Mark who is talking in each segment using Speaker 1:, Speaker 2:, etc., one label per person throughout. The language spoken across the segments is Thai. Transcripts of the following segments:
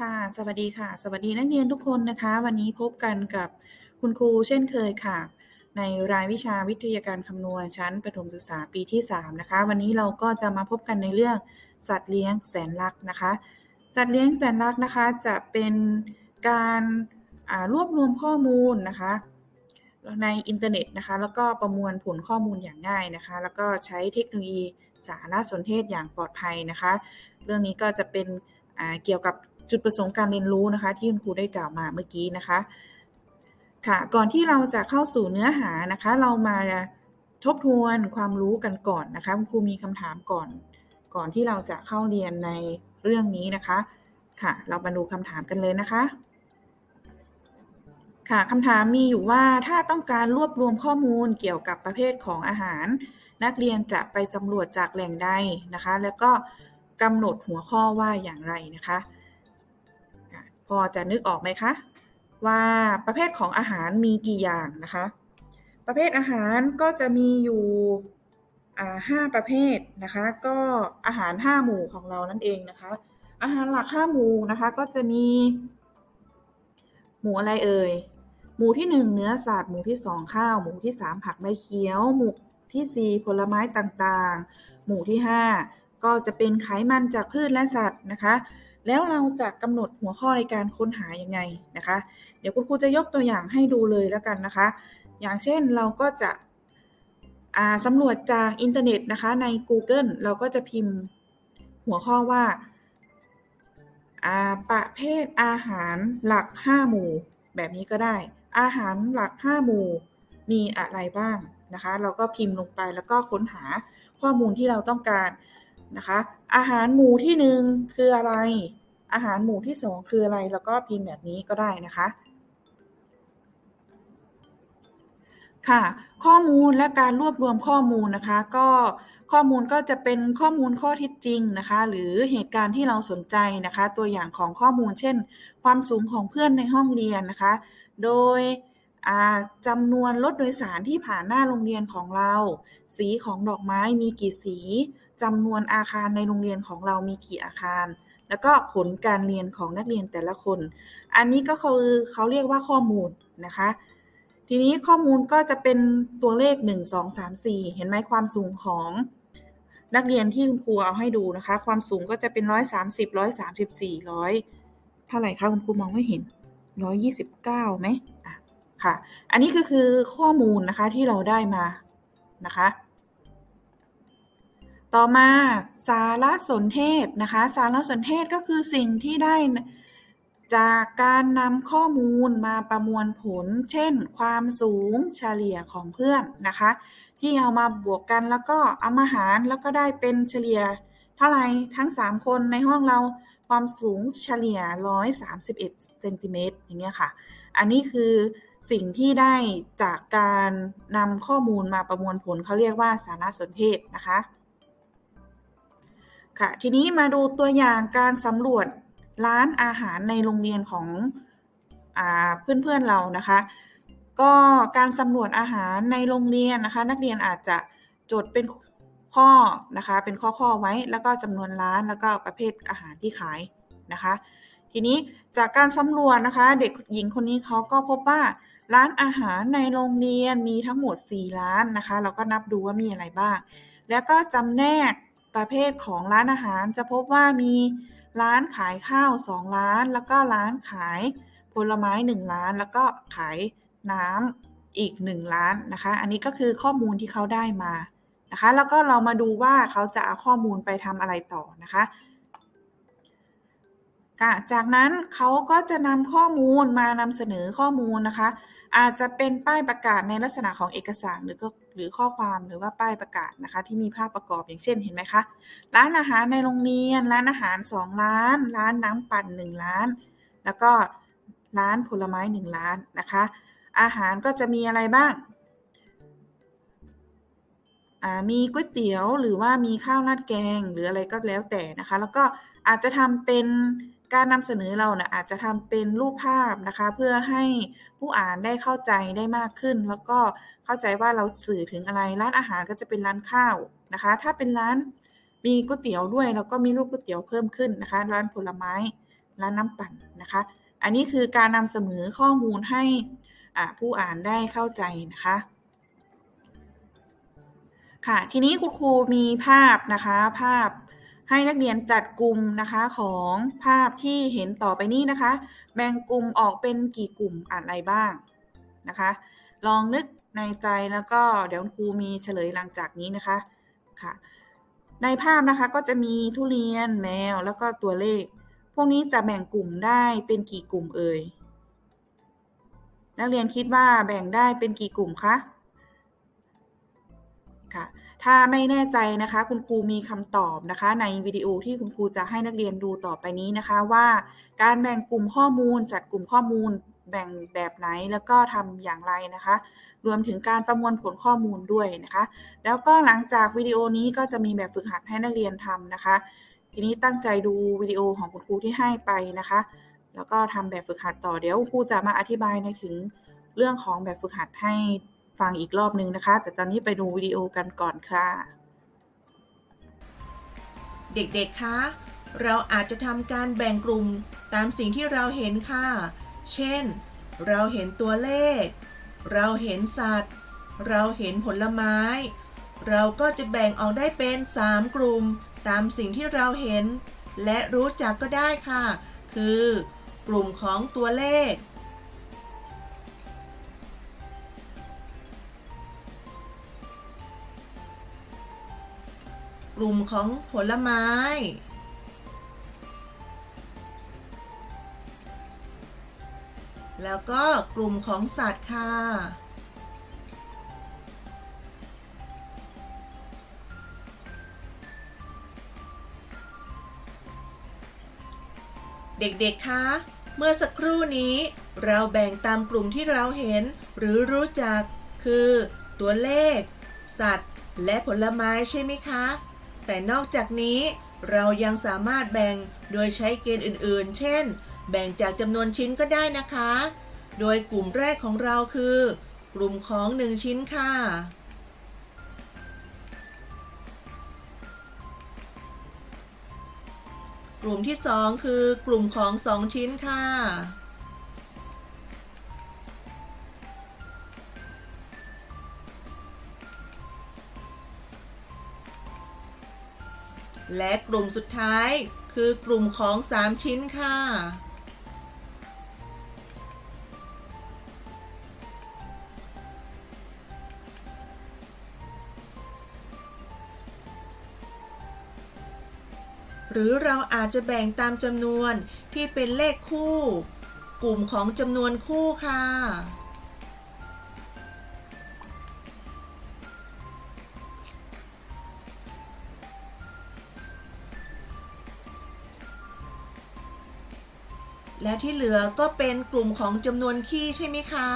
Speaker 1: ค่ะ สวัสดีค่ะ สวัสดีนักเรียนทุกคนนะคะ วันนี้พบกันกับคุณครูเช่นเคยค่ะ ในรายวิชาวิทยาการคำนวณชั้นประถมศึกษาปีที่ 3 นะคะ วันนี้เราก็จะมาพบกันในเรื่องสัตว์เลี้ยงแสนรักนะคะ สัตว์เลี้ยงแสนรักนะคะจะเป็นการรวบรวมข้อมูลนะคะ ในอินเทอร์เน็ตนะคะ แล้วก็ประมวลผลข้อมูลอย่างง่ายนะคะ แล้วก็ใช้เทคโนโลยีสารสนเทศอย่างปลอดภัยนะคะ เรื่องนี้ก็จะเป็นเกี่ยวกับ จุดประสงค์การเรียนรู้นะคะ ที่คุณครูได้กล่าวมาเมื่อกี้นะคะ ค่ะ ก่อนที่เราจะเข้าสู่เนื้อหานะคะ เรามาทบทวนความรู้กันก่อนนะคะ คุณครูมีคำถามก่อน ก่อนที่เราจะเข้าเรียนในเรื่องนี้นะคะ ค่ะ เรามาดูคำถามกันเลยนะคะค่ะคำถามมีอยู่ว่าถ้าต้องการรวบรวมข้อมูลเกี่ยวกับประเภทของอาหาร นักเรียนจะไปสำรวจจากแหล่งใดนะคะ แล้วก็กำหนดหัวข้อว่าอย่างไรนะคะอะ พอจะนึกออกไหมคะ ว่าประเภทของอาหารมีกี่อย่างนะคะ ประเภทอาหารก็จะมีอยู่อ่าห้าประเภทนะคะ ก็อาหารห้าหมู่ของเรานั่นเองนะคะ อาหารหลักห้าหมู่นะคะก็จะมี หมูอะไรเอ่ยหมู่ที่ 1 เนื้อสัตว์หมู่ที่ 2 ข้าว หมู่ที่ 3 ผักใบเขียว หมู่ทีสี่4 ผลไม้ต่างๆ หมู่ที่ 5 ก็จะเป็นไขมันจากพืชและสัตว์นะคะ แล้วเราจะกำหนดหัวข้อในการค้นหายังไงนะคะ เดี๋ยวคุณครูจะยกตัวอย่างให้ดูเลยแล้วกันนะคะ อย่างเช่นเราก็จะสำรวจจากอินเทอร์เน็ตนะคะใน Google เราก็จะพิมพ์หัวข้อว่าอ่าประเภทอาหารหลัก 5 หมู่ แบบนี้ก็ได้ อาหารหลัก 5 หมู่มีอะไรบ้างนะคะ เราก็พิมพ์ลงไปแล้วก็ค้นหาข้อมูลที่เราต้องการ นะคะ อาหารหมู่ที่ 1 คืออะไร อาหารหมู่ที่ 2 คืออะไร แล้วก็พิมพ์แบบนี้ก็ได้นะคะ ค่ะ ข้อมูลและการรวบรวมข้อมูลนะคะ ก็ข้อมูลก็จะเป็นข้อมูลข้อเท็จจริงนะคะ หรือเหตุการณ์ที่เราสนใจนะคะ ตัวอย่างของข้อมูล เช่น ความสูงของเพื่อนในห้องเรียนนะคะ โดยจำนวนรถโดยสารที่ผ่านหน้าโรงเรียนของเรา สีของดอกไม้มีกี่สี จำนวนอาคารในโรงเรียนของเรามีกี่อาคาร แล้วก็ผลการเรียนของนักเรียนแต่ละคน อันนี้ก็คือเขาเรียกว่าข้อมูลนะคะ ทีนี้ข้อมูลก็จะเป็นตัวเลข 1 2 3 4 เห็นไหมความสูงของนักเรียนที่คุณครูเอาให้ดูนะคะ ความสูงก็จะเป็น130 134 100เท่าไหร่คะคุณครูมองไม่เห็น129ไหมอะค่ะ อันนี้ก็คือข้อมูลนะคะที่เราได้มานะคะ ต่อมาสารสนเทศนะคะ สารสนเทศก็คือสิ่งที่ได้จากการนำข้อมูลมาประมวลผล เช่น ความสูงเฉลี่ยของเพื่อนนะคะ ที่เอามาบวกกันแล้วก็เอามาหารแล้วก็ได้เป็นเฉลี่ยเท่าไหร่ทั้ง 3 คนในห้องเราความสูงเฉลี่ย 131 เซนติเมตรอย่างเงี้ยค่ะ อันนี้คือสิ่งที่ได้จากการนำข้อมูลมาประมวลผลเขาเรียกว่าสารสนเทศนะคะ ค่ะ ทีนี้มาดูตัวอย่างการสำรวจร้านอาหารในโรงเรียนของอเพื่อนๆเรานะคะ ก็การสำรวจอาหารในโรงเรียนนะคะ นักเรียนอาจจะจดเป็นข้อนะคะ เป็นข้อๆไว้แล้วก็จำนวนร้านแล้วก็ประเภทอาหารที่ขายนะคะ ทีนี้จากการสำรวจนะคะ เด็กหญิงคนนี้เขาก็พบว่าร้านอาหารในโรงเรียนมีทั้งหมด 4 ร้านนะคะ เราก็นับดูว่ามีอะไรบ้าง แล้วก็จำแนก ประเภทของร้านอาหารจะพบว่ามีร้านขายข้าว 2 ร้าน แล้วก็ร้านขายผลไม้ 1 ร้าน แล้วก็ขายน้ำอีก 1 ร้านนะคะ อันนี้ก็คือข้อมูลที่เขาได้มานะคะ แล้วก็เรามาดูว่าเขาจะเอาข้อมูลไปทำอะไรต่อนะคะค่ะจากนั้นเขาก็จะนำข้อมูลมานำเสนอข้อมูลนะคะ อาจจะเป็นป้ายประกาศในลักษณะของเอกสารหรือก็ หรือข้อความหรือว่าป้ายประกาศนะคะ ที่มีภาพประกอบอย่างเช่นเห็นไหมคะ ร้านอาหารในโรงเรียน ร้านอาหาร 2 ร้าน ร้านน้ำปั่น 1 ร้าน แล้วก็ร้านผลไม้ 1 ร้านนะคะ อาหารก็จะมีอะไรบ้างมีก๋วยเตี๋ยวหรือว่ามีข้าวราดแกง หรืออะไรก็แล้วแต่นะคะ แล้วก็อาจจะทำเป็น การนำเสนอเราเนี่ยอาจจะทำเป็นรูปภาพนะคะ เพื่อให้ผู้อ่านได้เข้าใจได้มากขึ้น แล้วก็เข้าใจว่าเราสื่อถึงอะไรร้านอาหารก็จะเป็นร้านข้าวนะคะ ถ้าเป็นร้านมีก๋วยเตี๋ยวด้วยแล้วก็มีรูปก๋วยเตี๋ยวเพิ่มขึ้นนะคะ ร้านผลไม้ ร้านน้ำปั่นนะคะ อันนี้คือการนำเสนอข้อมูลให้ผู้อ่านได้เข้าใจนะคะค่ะทีนี้คุณครูมีภาพนะคะภาพ ให้นักเรียนจัดกลุ่มนะคะของภาพที่เห็นต่อไปนี้นะคะ แบ่งกลุ่มออกเป็นกี่กลุ่มอะไรบ้างนะคะ ลองนึกในใจแล้วก็เดี๋ยวครูมีเฉลยหลังจากนี้นะคะค่ะ ในภาพนะคะก็จะมีทุเรียนแมวแล้วก็ตัวเลข พวกนี้จะแบ่งกลุ่มได้เป็นกี่กลุ่มเอ่ยนักเรียนคิดว่าแบ่งได้เป็นกี่กลุ่มคะค่ะ ถ้าไม่แน่ใจนะคะ คุณครูมีคำตอบนะคะ ในวิดีโอที่คุณครูจะให้นักเรียนดูต่อไปนี้นะคะว่าการแบ่งกลุ่มข้อมูลจัดกลุ่มข้อมูลแบ่งแบบไหนแล้วก็ทำอย่างไรนะคะ รวมถึงการประมวลผลข้อมูลด้วยนะคะ แล้วก็หลังจากวิดีโอนี้ก็จะมีแบบฝึกหัดให้นักเรียนทำนะคะ ทีนี้ตั้งใจดูวิดีโอของคุณครูที่ให้ไปนะคะ แล้วก็ทำแบบฝึกหัดต่อเดี๋ยวครูจะมาอธิบายในถึงเรื่องของแบบฝึกหัดให้ ฟังอีกรอบนึงนะคะ แต่ตอนนี้ไปดูวิดีโอกันก่อนค่ะ
Speaker 2: เด็กๆ คะ เราอาจจะทำการแบ่งกลุ่มตามสิ่งที่เราเห็นค่ะ เช่น เราเห็นตัวเลข เราเห็นสัตว์ เราเห็นผลไม้ เราก็จะแบ่งออกได้เป็น 3 กลุ่ม ตามสิ่งที่เราเห็น และรู้จักก็ได้ค่ะ คือ กลุ่มของตัวเลข กลุ่มของผลไม้ แล้วก็กลุ่มของสัตว์ค่ะ เด็กๆ คะ เมื่อสักครู่นี้เราแบ่งตามกลุ่มที่เราเห็นหรือรู้จักคือ ตัวเลข สัตว์ และผลไม้ใช่ไหมคะ แต่นอกจากนี้เรายังสามารถแบ่งโดยใช้เกณฑ์อื่นๆ เช่น แบ่งจากจำนวนชิ้นก็ได้นะคะ โดยกลุ่มแรกของเราคือ กลุ่มของ 1 ชิ้นค่ะ กลุ่มที่ 2 คือกลุ่มของ 2 ชิ้นค่ะ และกลุ่มสุดท้ายคือกลุ่มของ 3 ชิ้นค่ะ หรือเราอาจจะแบ่งตามจำนวนที่เป็นเลขคู่ กลุ่มของจำนวนคู่ค่ะ และที่เหลือก็เป็นกลุ่มของจำนวนคี่ใช่ไหมคะ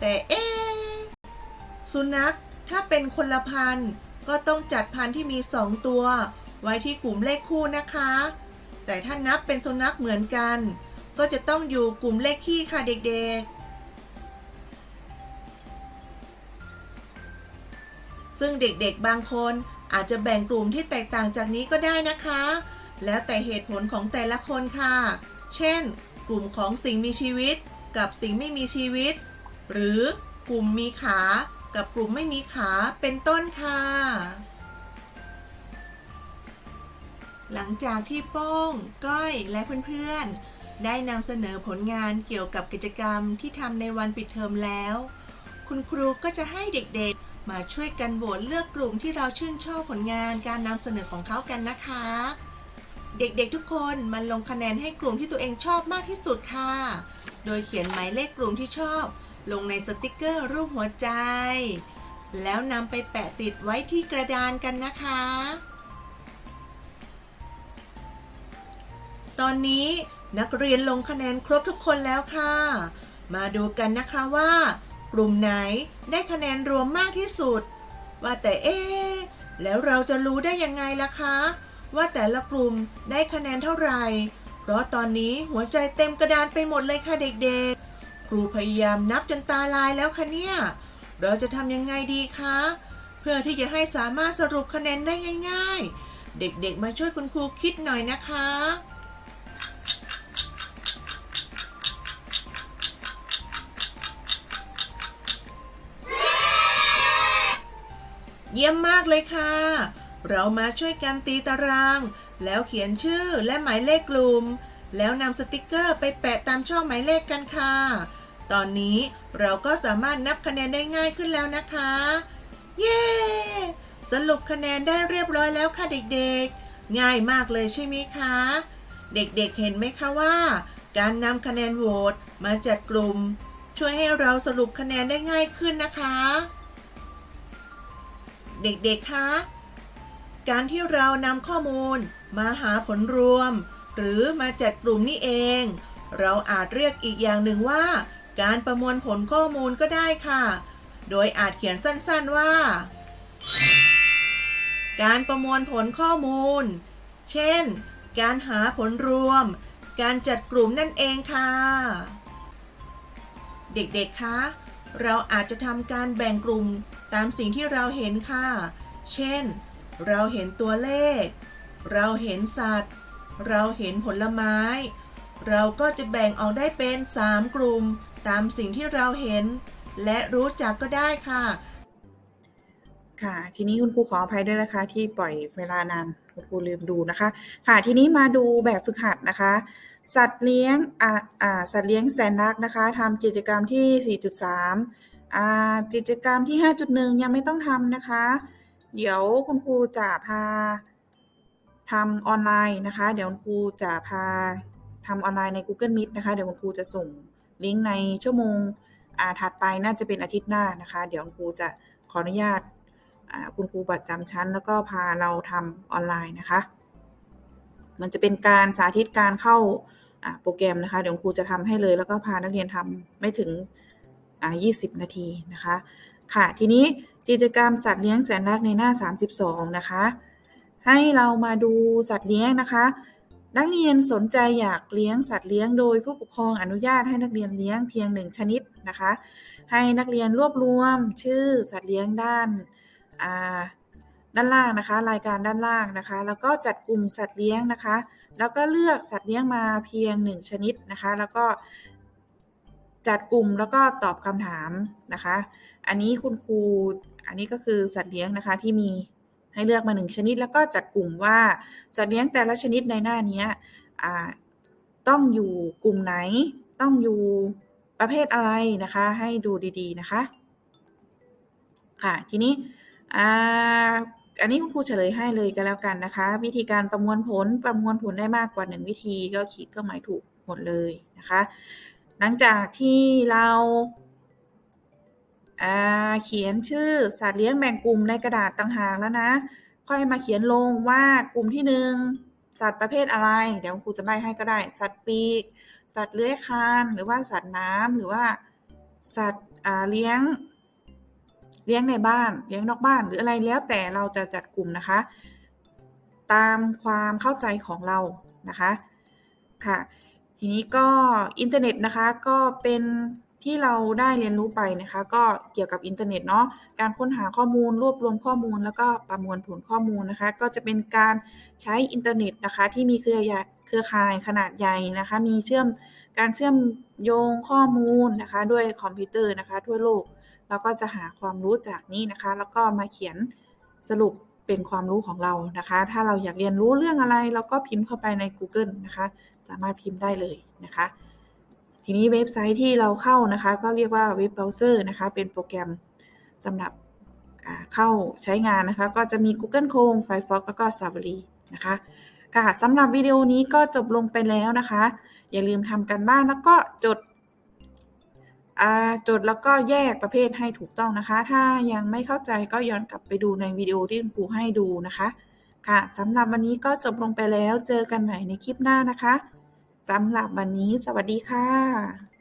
Speaker 2: แต่เอ๊ะสุนัขถ้าเป็นคนละพันธุ์ก็ต้องจัดพันธุ์ที่มี 2 ตัว ไว้ที่กลุ่มเลขคู่นะคะ แต่ถ้านับเป็นสุนัขเหมือนกัน ก็จะต้องอยู่กลุ่มเลขคี่ค่ะเด็กๆ ซึ่งเด็กๆบางคนอาจจะแบ่งกลุ่มที่แตกต่างจากนี้ก็ได้นะคะ แล้วแต่เหตุผลของแต่ละคนค่ะ เช่น กลุ่มของสิ่งมีชีวิต กับสิ่งไม่มีชีวิต หรือกลุ่มมีขา กับกลุ่มไม่มีขาเป็นต้นค่ะ หลังจากที่โป้ง ก้อยและเพื่อนๆ ได้นำเสนอผลงานเกี่ยวกับกิจกรรมที่ทำในวันปิดเทอมแล้ว คุณครูก็จะให้เด็กๆ มาช่วยกันโหวตเลือกกลุ่มที่เราชื่นชอบผลงานการนำเสนอของเขากันนะคะ เด็กๆทุกคนมาลงคะแนนให้กลุ่มที่ตัวเองชอบมากที่สุดค่ะ โดยเขียนหมายเลขกลุ่มที่ชอบ ลงในสติกเกอร์รูปหัวใจ แล้วนำไปแปะติดไว้ที่กระดานกันนะคะ ตอนนี้นักเรียนลงคะแนนครบทุกคนแล้วค่ะ มาดูกันนะคะว่า กลุ่มไหนได้คะแนนรวมมากที่สุด ว่าแต่เอ๊แล้วเราจะรู้ได้ยังไงล่ะคะ ว่าแต่ละกลุ่มได้คะแนนเท่าไหร่ เพราะตอนนี้หัวใจเต็มกระดานไปหมดเลยค่ะเด็กๆ ครูพยายามนับจนตาลายแล้วคะเนี่ย เราจะทำยังไงดีคะ เพื่อที่จะให้สามารถสรุปคะแนนได้ง่าย ๆ เด็กๆ มาช่วยคุณครูคิดหน่อยนะคะ เยี่ยมมากเลยค่ะ เรามาช่วยกันตีตาราง แล้วเขียนชื่อและหมายเลขกลุ่ม แล้วนำสติกเกอร์ไปแปะตามช่องหมายเลขกันค่ะ ตอนนี้เราก็สามารถนับคะแนนได้ง่ายขึ้นแล้วนะคะ เย้ สรุปคะแนนได้เรียบร้อยแล้วค่ะเด็กๆ ง่ายมากเลยใช่ไหมคะ เด็กๆเห็นไหมคะว่า การนำคะแนนโหวตมาจัดกลุ่ม ช่วยให้เราสรุปคะแนนได้ง่ายขึ้นนะคะ เด็กๆ คะ การที่เรานำข้อมูลมาหาผลรวม หรือมาจัดกลุ่มนี่เอง เราอาจเรียกอีกอย่างหนึ่งว่า การประมวลผลข้อมูลก็ได้ค่ะ โดยอาจเขียนสั้นๆว่า การประมวลผลข้อมูล เช่น การหาผลรวม การจัดกลุ่มนั่นเองค่ะ เด็กๆ คะ เราอาจจะทำการแบ่งกลุ่ม ตามสิ่งที่เราเห็นค่ะ เช่น เราเห็นตัวเลข เราเห็นสัตว์ เราเห็นผลไม้ เราก็จะแบ่งออกได้เป็น 3 กลุ่ม ตามสิ่งที่เราเห็น และรู้จักก็ได้ค่ะ
Speaker 1: ค่ะทีนี้คุณครูขออภัยด้วยนะคะ ที่ปล่อยเวลานานคุณครูลืมดูนะคะ ค่ะทีนี้มาดูแบบฝึกหัดนะคะ สัตว์เลี้ยงอ่าอ่าสัตว์เลี้ยงแสนรักนะคะทำกิจกรรมที่ 4.3 กิจกรรมที่ 5.1 ยังไม่ต้องทำนะคะ เดี๋ยวคุณครูจะพาทำออนไลน์นะคะ เดี๋ยวคุณครูจะพาทำออนไลน์ใน Google Meet นะคะ เดี๋ยวคุณครูจะส่งลิงก์ในชั่วโมงอาถัดไปน่าจะเป็นอาทิตย์หน้านะคะ เดี๋ยวคุณครูจะขออนุญาตคุณครูประจำชั้น แล้วก็พาเราทำออนไลน์นะคะ มันจะเป็นการสาธิตการเข้าโปรแกรมนะคะ เดี๋ยวครูจะทำให้เลย แล้วก็พานักเรียนทำไม่ถึง 20 นาทีนะคะ ค่ะทีนี้กิจกรรมสัตว์เลี้ยงแสนรักในหน้า 32 นะคะ ให้เรามาดูสัตว์เลี้ยงนะคะ นักเรียนสนใจอยากเลี้ยงสัตว์เลี้ยงโดยผู้ปกครองอนุญาตให้นักเรียนเลี้ยงเพียงหนึ่งชนิดนะคะ ให้นักเรียนรวบรวมชื่อสัตว์เลี้ยงด้านด้านล่างนะคะ รายการด้านล่างนะคะ แล้วก็จัดกลุ่มสัตว์เลี้ยงนะคะ แล้วก็เลือกสัตว์เลี้ยงมาเพียงหนึ่งชนิดนะคะ แล้วก็ จัดกลุ่มแล้วก็ตอบคำถามนะคะ อันนี้คุณครูอันนี้ก็คือสัตว์เลี้ยงนะคะที่มีให้เลือกมาหนึ่งชนิด แล้วก็จัดกลุ่มว่าสัตว์เลี้ยงแต่ละชนิดในหน้านี้ต้องอยู่กลุ่มไหน ต้องอยู่ประเภทอะไรนะคะ ให้ดูดีๆนะคะค่ะทีนี้อันนี้คุณครูเฉลยให้เลยก็แล้วกันนะคะ วิธีการประมวลผลประมวลผลได้มากกว่า 1 วิธีก็ขีดเครื่องหมายถูกหมดเลยนะคะ หลังจากที่เราอ่าเขียนชื่อสัตว์เลี้ยงแบ่งกลุ่มในกระดาษต่างหากแล้วนะ ค่อยมาเขียนลงว่ากลุ่มที่หนึ่งสัตว์ประเภทอะไร เดี๋ยวครูจะใบให้ก็ได้ สัตว์ปีก สัตว์เลื้อยคลาน หรือว่าสัตว์น้ำหรือว่า สัตว์เลี้ยง เลี้ยงในบ้าน เลี้ยงนอกบ้าน หรืออะไรแล้วแต่เราจะจัดกลุ่มนะคะ ตามความเข้าใจของเรานะคะ ค่ะ ทีนี้ก็อินเทอร์เน็ตนะคะก็เป็นที่เราได้เรียนรู้ไปนะคะ ก็เกี่ยวกับอินเทอร์เน็ตเนาะการค้นหาข้อมูลรวบรวมข้อมูล แล้วก็ประมวลผลข้อมูลนะคะ ก็จะเป็นการใช้อินเทอร์เน็ตนะคะ ที่มีเครือข่ายเครือข่ายขนาดใหญ่นะคะ มีเชื่อมการเชื่อมโยงข้อมูลนะคะ ด้วยคอมพิวเตอร์นะคะ ทั่วโลกเราก็จะหาความรู้จากนี้นะคะ แล้วก็มาเขียนสรุป เป็นความรู้ของเรานะคะ ถ้าเราอยากเรียนรู้เรื่องอะไร เราก็พิมพ์เข้าไปใน Google นะคะ สามารถพิมพ์ได้เลยนะคะ ทีนี้เว็บไซต์ที่เราเข้านะคะ ก็เรียกว่าเว็บเบราว์เซอร์นะคะ เป็นโปรแกรมสำหรับเข้าใช้งานนะคะ ก็จะมี Google Chrome Firefox แล้วก็ Safari นะคะค่ะสำหรับวิดีโอนี้ก็จบลงไปแล้วนะคะ อย่าลืมทำกันบ้านแล้วก็จด จดแล้วก็แยกประเภทให้ถูกต้องนะคะ ถ้ายังไม่เข้าใจก็ย้อนกลับไปดูในวิดีโอที่คุณครูให้ดูนะคะ ค่ะสำหรับวันนี้ก็จบลงไปแล้ว เจอกันใหม่ในคลิปหน้านะคะสำหรับวันนี้ สวัสดีค่ะ